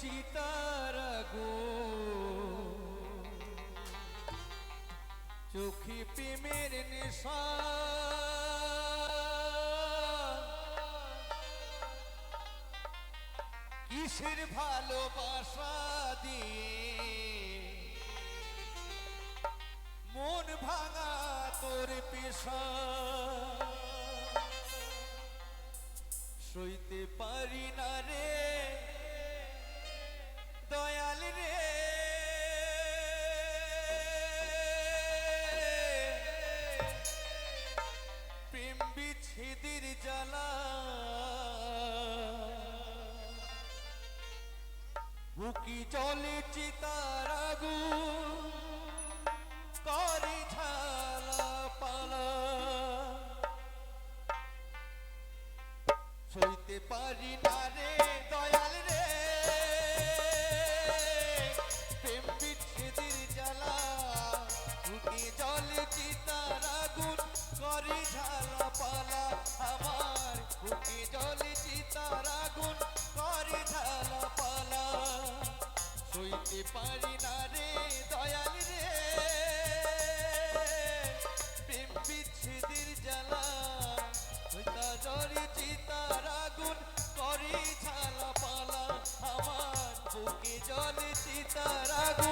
চিতার গো চোখে প্রেমের নেশা। কিসের ভালোবাসা দিয়ে? মন ভাঙা তোর পেশা। বুকি জলে চিতার আগুন? করে পালা। সইতে পারি না রে দয়াল রে। প্রেম বিচ্ছেদের জ্বালা বুকে ঝালা পালা, আমার বুকে জলে সইতে পারি না রে, দয়াল রে। প্রেম বিচ্ছেদের জ্বালা হইতা জরে চিতার আগুন করে ঝালা পালা আমার বুকে জলে চিতার আগুন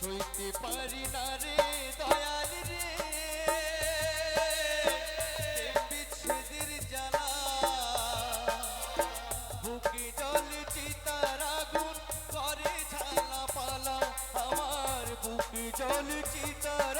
সইতে পারি না রে দয়াল রে। বিচ্ছেদের জ্বালা, বুকে জল চিতার আগুন করে ঝালা পালা। আমার বুকে জল চিতার